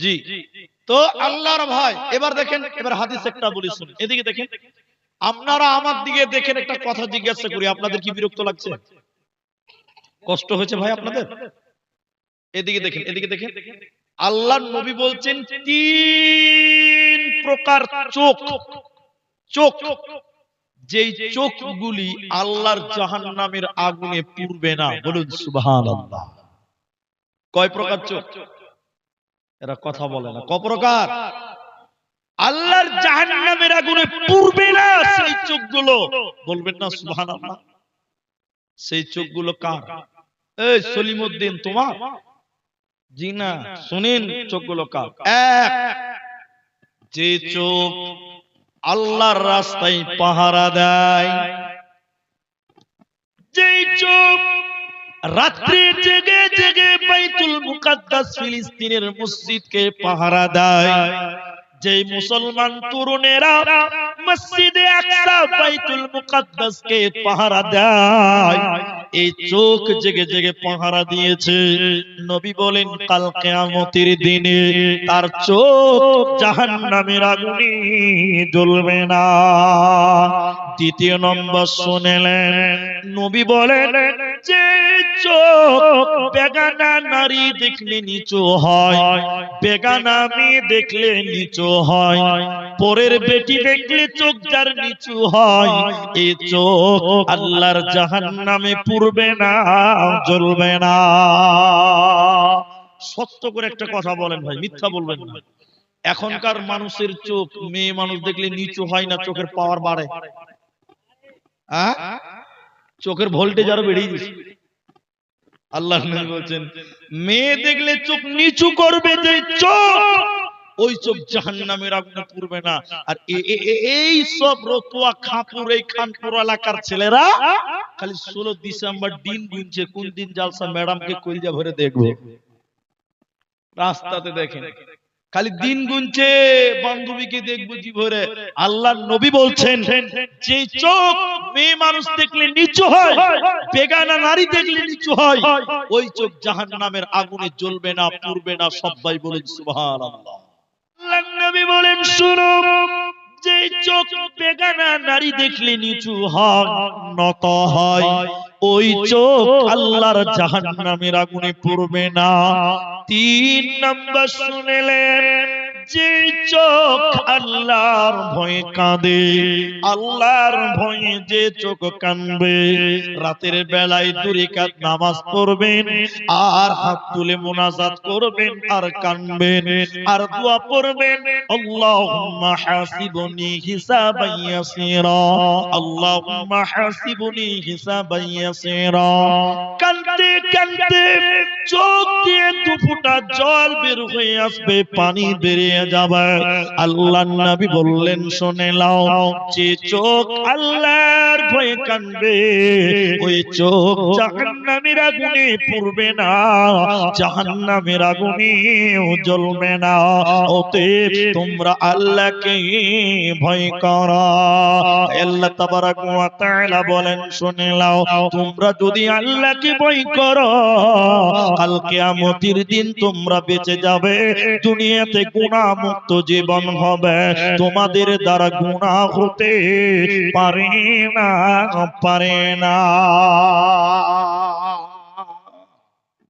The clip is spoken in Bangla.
জি। তো আল্লাহর ভয়। এবার দেখেন এবার হাদিস একটা বলি শুনুন। এদিকে দেখেন। আপনারা আমার দিকে দেখেন একটা কথা জিজ্ঞাসা করি। আপনাদের কি বিরক্ত লাগছে? কষ্ট হয়েছে ভাই আপনাদের? এদিকে দেখেন এদিকে দেখেন। আল্লাহ নবী বলছেন তিন প্রকার চোখ। চোখ। যেই চোখগুলি আল্লাহর জাহান্নামের আগুনে পুড়বে না। বলুন সুবহানাল্লাহ। কয় প্রকার চোখ? এরা কথা বলে না। ক প্রকার আল্লাহর জাহান্নামের আগুনে পুড়বে না সেই চোখগুলো। বলবেন না সুবহানাল্লাহ। সেই চোখগুলো কার? এই সলিমউদ্দিন তোমার? জি না শুনেন চোখগুলো কার? এক। যে চোখ আল্লাহর রাস্তায় পাহারা দেয় যে চোখ রাত্রে জেগে জেগে বাইতুল মুকাদ্দাস ফিলিস্তিনের মসজিদকে পাহারা দেয়। যেই মুসলমান তরুণেরা মসজিদে আকসা বাইতুল মুকাদ্দাসকে পাহারা দেয়, এই চোখ জেগে জেগে পাহারা দিয়েছে। নবী বলেন, কাল কিয়ামতের দিনে তার চোখ জাহান্নামের আগুনে জ্বলবে না। দ্বিতীয় নম্বর শুনেলেন, নবী বলেন যে চোখ বেগানা নারী দেখলে নিচু হয়, বেগানা মেয়ে দেখলে নিচু হয়, পরের বেটি দেখলে চোখ যার নিচু হয় এই চোখ আল্লাহর জাহান্নামে পুরবে না, জ্বলবে না। সত্য করে একটা কথা বলেন ভাই, মিথ্যা বলবেন এখনকার মানুষের চোখ, মেয়ে মানুষ দেখলে নিচু হয় না, চোখের পাওয়ার বাড়ে? চোখের ভোল্টেজ আরও বেড়ে গেছে আল্লাহ নবী বলছেন মেয়ে দেখলে চোখ নিচু করবে যে চোখ ওই চোখ জাহান্নামের আগুনে পুরবে না। আর এই সব রতুয়া খাপুর এই খানপুর এলাকার ছেলেরা খালি ষোলো ডিসেম্বর দিন গুনছে কোন দিন জালসা ম্যাডামকে কলজা ভরে দেখব? রাস্তাতে দেখেন। খালি দিন গুনছে বান্ধবীকে দেখব জি ভরে। আল্লাহ নবী বলছেন যে চোখ মেয়ে মানুষ দেখলে নিচু হয়, বেগানা নারী দেখলে নিচু হয়। ওই চোখ জাহান্নামের আগুনে জ্বলবে না না, সবাই বলেন, শুনো, যে চোখ বেগানা নারী দেখলে নিচু হয়, নত হয়। ওই চোখ আল্লাহর জাহান্নামের আগুনে পড়বে না। তিন নম্বর শুনেলেন যে চোখ আল্লাহর ভয়ে কাঁদে, আল্লাহর ভয়ে যে চোখ কানবে, রাতের বেলায় দুরিকাত নামাজ পড়বেন, আর হাত তুলে মোনাজাত করবেন, আর কানবেন, আর দোয়া পড়বেন। আল্লাহুম্মা হাসিবনি হিসাবান ইয়াসীরা। আল্লাহুম্মা হাসিবনি হিসাবান ইয়াসীরা। কানতে কানতে চোখ দিয়ে দু ফোঁটা জল বের হয়ে আসবে, পানি বেরিয়ে যাবে। আল্লাহ নবী বললেন, শুনে লাও যে চোখ আল্লাহর ভয়ে কানবে, ওই চোখ জাহান্নামের আগুনে পুড়বে না, জাহান্নামের আগুনে জ্বলবে না। অতএব তোমরা আল্লাহকে ভয় করো। আল্লাহ তাবারাক ওয়া তাআলা বলেন, শুনে নাও, তোমরা যদি আল্লাহকে ভয় করো, কাল কিয়ামতের দিন তোমরা বেঁচে যাবে, দুনিয়াতে গুনাহ মুক্ত জীবন হবে। তোমাদের দ্বারা গুনাহ হতে পারে না পারে না।